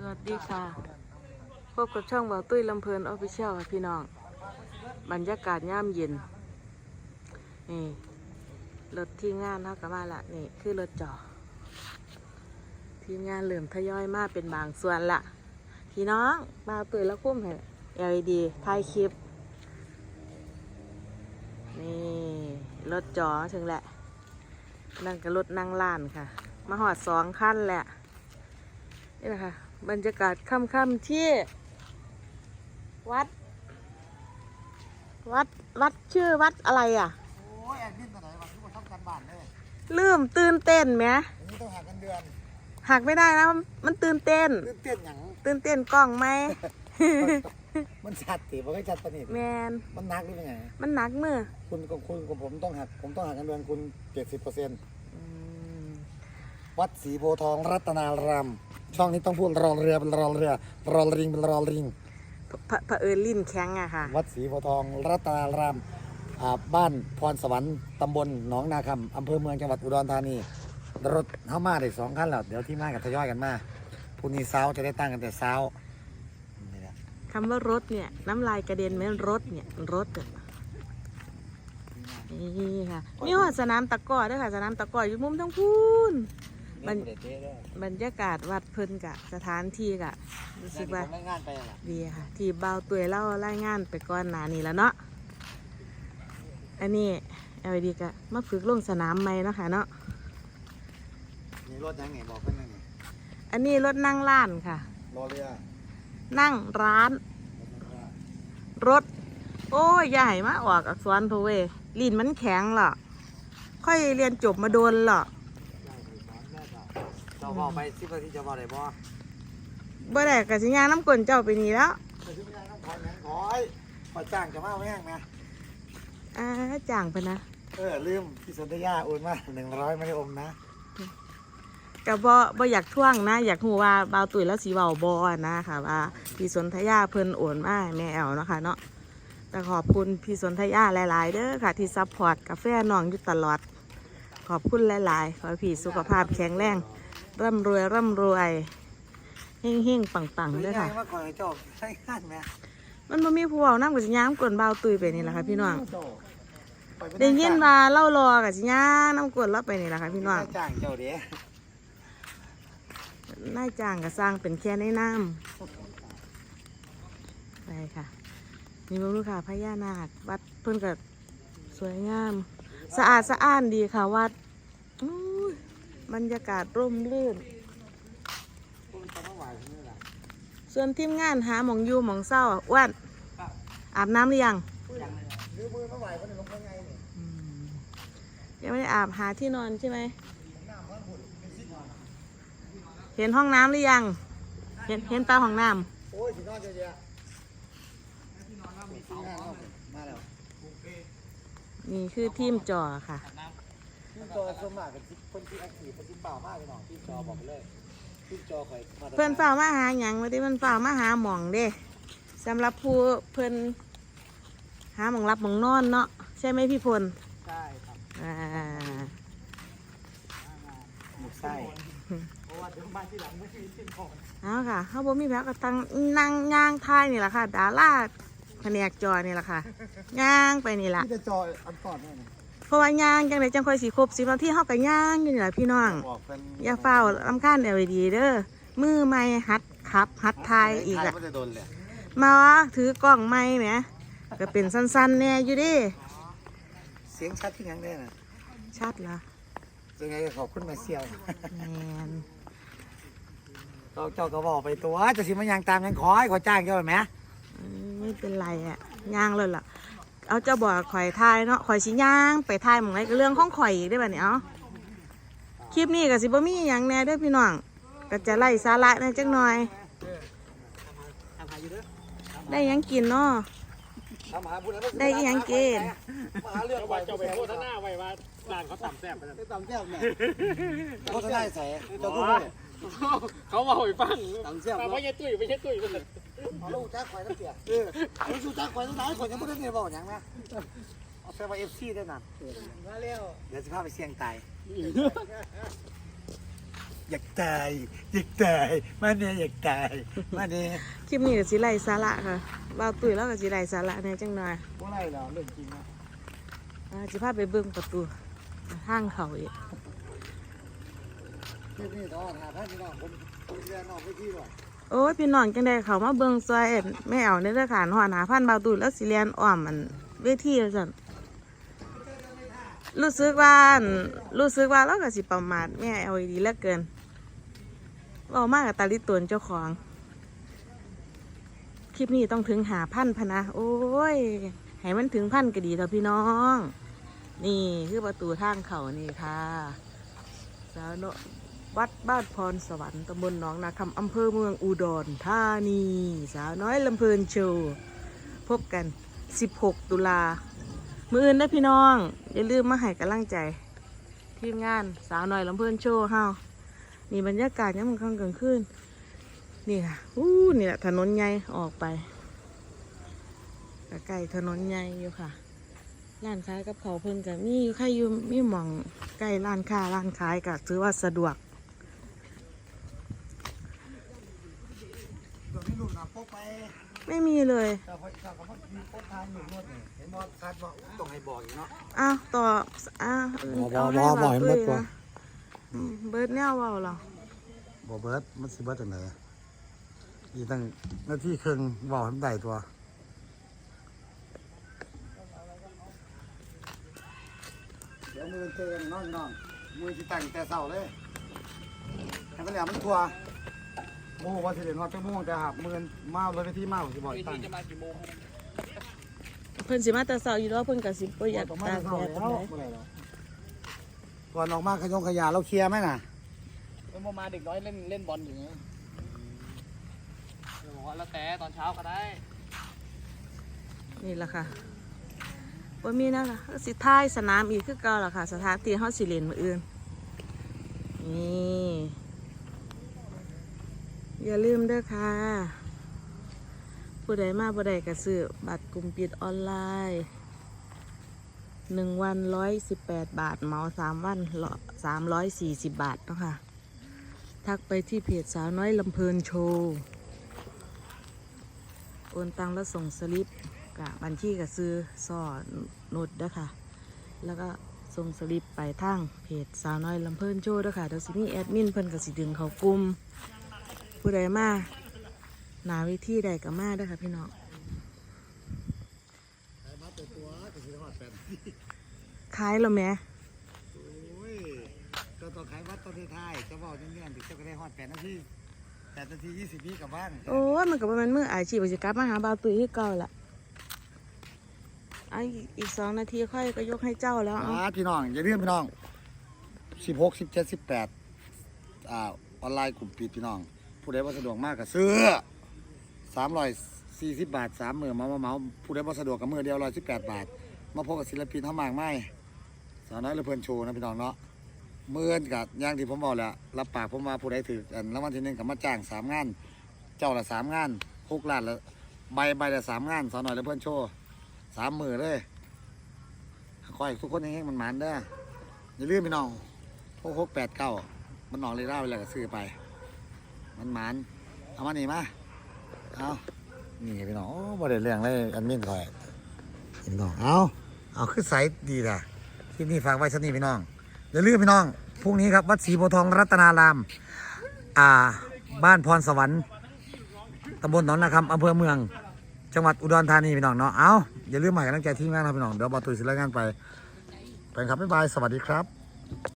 สวัสดีค่ะ พบกับช่องเบาตุ้ยลำเพลินออฟฟิเชียลค่ะพี่น้อง บรรยากาศย่ามเย็น นี่รถที่งานเท่ากับมาละนี่คือรถจอทีมงานเริ่อมทยอยมากเป็นบางส่วนละพี่น้องมาตุ้ยแล้วคุ้มให้ LED ถ่ายคลิป นี่รถจอถึงแหละ นั่นก็รถนั่งล้านค่ะ มาหอดสองขั้นแหละนี่แหละค่ะ บรรยากาศค่ำๆที่ วัด วัด วัดชื่อวัดอะไรอะ โอ้ยแอดมินตัวไหนวันที่มาทำการบ้านเลยลืมตื่นเต้นไหมอย่างนี้ต้องหักกันเดือนหักไม่ได้นะมันตื่นเต้น ตื่นเต้นหยังตื่นเต้นกล้องไหม มันชัดติมันก็ชัดปะนิดแมนมันหนักหรือไงมันหนักมือคุณกับคุณกับผมต้องหัก ผมต้องหักกันเดือนคุณเจ็ดสิบเปอร์เซ็นต์อืมวัดศรีโพธิ์ทองรัตนาราม ช่องนี้ต้องพูดรอเรือเป็นรอเรือรอริงเป็นรอริงพระพระเผอิญลิ้นแข็งอะค่ะ วัดศรีโพธิ์ทองรัตนารามอ่าบ้านพรสวรรค์ตำบลหนองนาคำอำเภอเมืองจังหวัดอุดรธานีรถเข้ามาได้สองคันแล้วเดี๋ยวที่มากับทยอยกันมาพรุ่งนี้เช้าจะได้ตั้งกันแต่เช้านี่แหละคำว่ารถเนี่ย น้ำลายกระเด็นเหมือนรถเนี่ยรถอะนี่ค่ะมีหอดสนามตะกร้อด้วยค่ะ สนามตะกร้ออยู่มุมทั้งพูน มันเด็ดเด้อบรรยากาศวัดเพิ่นกะ สถานที่กะ รู้สึกว่าไม่งานไปล่ะดีค่ะ ที่เบาตัวเล่ารายงานไปก่อนหน้านี้แล้วเนาะ อันนี้เอาดีกะมาฝึกลงสนามใหม่เนาะค่ะเนาะ มีรถยังไงบอกเพื่อนยังไงอันนี้รถนั่งล้านค่ะ รอเรือนั่งร้าน รถ โอ้ยใหญ่มาออกอักษรเพเวลิ้นมันแข็งหรอค่อยเรียนจบมาโดนหรอเจ้าบอกไปสิบนาทีจะบอกได้บ่บ่ได้กะสิยางน้ำกลนเจ้าไปนี่แล้วแต่ที่ไม่ได้ต้องคอยแมงคอยคอยจ้างจะมาแม่งไหมอ่าจ่างไปนะเออลืมพี่สนธยาโอนมาหนึ่งร้อยไม่ได้อมนะก็บ่บ่อยากท่วงนะ อยากฮู้ว่าบ่าวตุ๋ยแล้วสีเว้าบ่นะค่ะว่าพี่สนธยาเพิ่นโอนมาให้แม่แอลเนาะค่ะเนาะแต่ขอบคุณพี่สนธยาหลาย ๆ เด้อค่ะ ที่ซัพพอร์ตกาแฟน้องอยู่ตลอด ขอบคุณหลาย ๆ ขอให้พี่สุขภาพแข็งแรง ร่ำรวยร่ำรวยเฮงเฮงๆปังๆเด้อค่ะมาคอยเจ้าใช้งานไหมมันบ่มีผู้เว้านำกับสิย่างกวนบ่าวตุ๋ยไปนี่ล่ะค่ะพี่น้องได้ยินว่าเล่ารอกับสิย่างน้ำกวนเราไปนี่ล่ะค่ะพี่น้องจ้างเจ้าเด้นายจ้างก็สร้างเป็นแค่ในน้ำไปค่ะนี่เบิ่งดูค่ะพญานาควัดเพิ่นก็สวยงาม สะอาดสะอ้านดีค่ะวัดอู้ย บรรยากาศร่มรื่น ส่วนทีมงานหาหมองอยู่หมองเศร้าอะอ้วนอาบน้ำหรือยังลืมมือมาไหวคนหนึ่งลงไปไงนี่อืมยังไม่ได้อาบหาที่นอนใช่ไหม เห็นห้องน้ำหรือยัง เห็นเห็นตาห้องน้โอ้ยสินอนเยอะมาแล้วำนี่คือทีมจอค่ะที่ จอสมากกับคนที่แอคทีฟคนที่เปล่ามากเลยน้องที่จอบอกไปเลยที่จอคอยมาเพื่อนฝ่ากมาหาหยังวันที่เพื่อนฝ่ากมาหาหมองเด้สำหรับผู้เพื่อนหาหมองรับหมองนอนเนาะใช่ไหมพี่พลใช่ครับอ่าหมุกไส้เพราะว่าเดี๋ยวมาที่หลังไม่มีที่นอนเอาค่ะเขาบ่มีแพ้ก็ตั้งนั่งย่างท้ายนี่แหละค่ะ ดาราแผนกจอนี่แหละค่ะย่างไปนี่แหละ ที่จะจออันก่อนเนี่ยนะ เพราะว่าย่างจังไดจังค่อยสีครบสิบนาทีเขาก็ย่างอยู่นี่แหละพี่น้อง บอกเป็นอย่าเฝ้าลำคาญเอลดีเด้อมือไม่หัดขับ หัดทายอีกอะก็จะโดนเลยมาวะถือกล้องไม่แหมก็เป็นสั้นๆเนี่ยอยู่เดิเสียงชัดที่ยังได้น่ะชัดละยังไงก็ขอบคุณแม่เซียวแมนเจ้าเจ้าก็บอกไปตัวจะสิมันยังตามยังขอให้ขอจ้างเจ้าไหมอืมไม่เป็นไรอะย่างเลยล่ะ เอาเจ้าบอกข่อยทายเนาะข่อยสิย่าง ไปทายหมองไรก็เรื่องของข่อยอีกได้ป่ะเนี่ยเอาคลิปนี้ก็สิบ่มีหยังแหน่เด้อพี่น้องก็จะไล่สาระแหน่จักหน่อยทำหาอยู่เด้อได้หยังกินเนาะทำหาบุญได้อีหยังกินมาหาเรื่องเอาไว้เจ้าไปโฆษณาไว้ว่าร้านเขาต่ำแซ่บไปแล้วได้ตามแซ่บเนี่ยเขาจะได้ใส่เจ้ากู้เลยเขามาหอยฟังตามแซ่บแต่เนาะว่าอย่าตุ้ยไม่ใช่ตุ้ยมัน เอาลูกจ้าควายตั้งเสียเออเอาลูกจ้าควายตั้งไหนคนยังไม่ได้เนี่ยบอกอย่างนะเอาไปว่าเอฟซีได้นั่นมาเร็วเดี๋ยวจะพาไปเสี่ยงตาย อยากตาย อยากตาย มาเนี่ยอยากตาย มาเนี่ยคลิปนี้ก็สิไล่สาระค่ะบ่าวตุ้ยแล้วก็สิไล่สาระในจังหน่อยว่าไรแล้วเรื่องจริงนะอ่าสิพาไปเบิ่งประตูทางเขาอีกที่นี่ตอนหาท่านพี่น้องผมผมเรียนนอกไปที่หรอก โอ้ยพี่น้องจังได้เขามาเบิ่งซอยแม่เอาในเรื่อขานหอหาพันบาตุ้ยแล้วสิเรียนอ้อมมันเวทีแล้วซั่นรู้สึกว่ารู้สึกว่าเราก็สิประมาทแม่เอาดีเหลือเกินเว้ามากกับตาลิตวนเจ้าของ คลิปนี้ต้องถึงหาพันพะนะ โอ้ยให้มันถึงพันก็ดีเถอะพี่น้อง นี่คือประตูทางเขานี่ค่ะสาวเนาะ วัดบ้านพรสวรรค์ตำบลหนองนาคำอำเภอเมืองอุดรธานี สาวน้อยลำเพลินโชว์พบกัน 16 ตุลามืออื่นนะพี่น้อง อย่าลืมมาให้กำลังใจ ทีมงานสาวน้อยลำเพลินโชว์เฮานี่บรรยากาศยังมันค่ำกลางคืนนี่ค่ะอู้นี่แหละถนนใหญ่ออกไปใกล้ถนนใหญ่อยู่ค่ะร้านขายกับเขาวเพิ่นกับมีอยู่ใครอยู่มีหม่องใกล้ร้านค้าร้านขายก็ถือว่าสะดวก ตรงนี้ลูกน้ำพกไป ไม่มีเลยแต่พอแต่ก็มีพกทางอยู่นวดนี่เห็นบอสคัดบอกต้องให้บอกอีกเนาะอ้าวต่ออ้าวบ่บ่เอาให้บ่บ่ให้ตุ้เบิยดก่อนนะอืมเบิร์ดแนวเบาเหรอบอเบิร์ดมันสิเบิร์ดจังไหนอีตั้งหน้าที่ครึ่งบอกให้มันได้ตัวเดี๋ยวมือเจอกันน้องน้องมือที่แต่งแต่เสาเลยให้มันเหลี่ยมมันทัว โม่ว่าสิเด่นว่าจะม่วงแต่หับมือมาเลยไปที่มาผมสิบอกอีกตั้งจะมากี่โมงเพิ่นสิมาแต่เสาอยู่แล้วเพิ่นก็สิบ่อยากต้องมาตากเสาแดดแล้วปานใดเมื่อไหร่แล้วก่อนออกมาขยงขยะเราเคลียร์ไหมน่ะเป็นโมมาเด็กน้อยเล่นเล่นบอลอยู่ไงเดี๋ยวบอกว่าแล้วแต่ตอนเช้าก็ได้ นี่แหละค่ะบ่มีแล้วล่ะสิท้ายสนามอีกคือเก่าล่ะค่ะ สถานที่เฮาสิเล่นมื้ออื่นนี่ อย่าลืมเด้อค่ะ ผู้ใดมาผู้ใดก็ซื้อบัตรกลุ่มปิดออนไลน์หนึ่งวันร้อยสิบแปดบาทเหมาสามวันสามร้อยสี่สิบบาทเนาะค่ะ ทักไปที่เพจสาวน้อยลำเพลินโชว์โอนตังแล้วส่งสลิปกับบัญชีกับซื้อซ่อโนดเด้อค่ะแล้วก็ส่งสลิปไปทางเพจสาวน้อยลำเพลินโชว์เด้อค่ะเดี๋ยวสิมีแอดมินเพิ่นก็สิดึงเขากลุ่ม ผู้ใดมาหนาวิธีใดกับมาเด้วยค่ะพี่น้องมาตัวตัวก็สิหอดแปดขายแล้วแหม่โอ้ยตัวตัวขายวัดตัวท้ายๆจะบอกเนี่ยๆถึงจะได้หอดแปดนาทีแปดนาทียี่สิบวิกลับบ้านโอ้ยมันกับมันมืออาชีพจะกลับมาหาบาวตุยที่เก่าละอันอีกสองนาทีค่อยก็ยกให้เจ้าแล้วเอาอ่าพี่น้องอย่าลืมพี่น้องสิบหกสิบเจ็ดสิบแปดอ่าออนไลน์กลุ่มปิดพี่น้อง ผู้ใดว่าสะดวกมากก็ซื้อสามร้อยสี่สิบบาทสามหมื่นมามาเมาผู้ใดว่าสะดวกกับมือเดียวร้อยสิบแปดบาท มาพบกับศิลปินทั้งมากไม่สาวน้อยละเพื่อนโชว์นะพี่น้องเนาะเมื่อนกับอย่างที่ผมบอกแหละรับปากผมว่าผู้ใดถืออันรางวัลที่หนึ่งกับมาจ้างสามงาน เจ้าละสามงานหกล้านละใบใบละสามงานสาวน้อยละเพื่อนโชว์สามหมื่นเลยคอยทุกคนให้มันหมันเด้อย่าลืมพี่น้องหกหกแปดเก้ามันนองเลยเล่าไปแล้วก็ซื้อไป มันมันเอามานี่มาเอานี่พี่น้องโอ้บ่ได้เรื่องเลยอันมินคอยพี่น้องเอาเอาขึ้นไซส์ดีล่ะที่นี่ฝากไว้สักนี่พี่น้องอย่าลืมพี่น้องพรุ่งนี้ครับวัดศรีโพทองรัตนาราม อ่า บ้านพรสวรรค์ตำบลหนองนาคำอำเภอเมือง จังหวัดอุดรธานีพี่น้องเนาะเอาอย่าลืมใหม่กำลังใจทีมงานนะพี่น้องเดี๋ยวบอตุยสิรางานไปไปครับบ๊ายบายสวัสดีครับ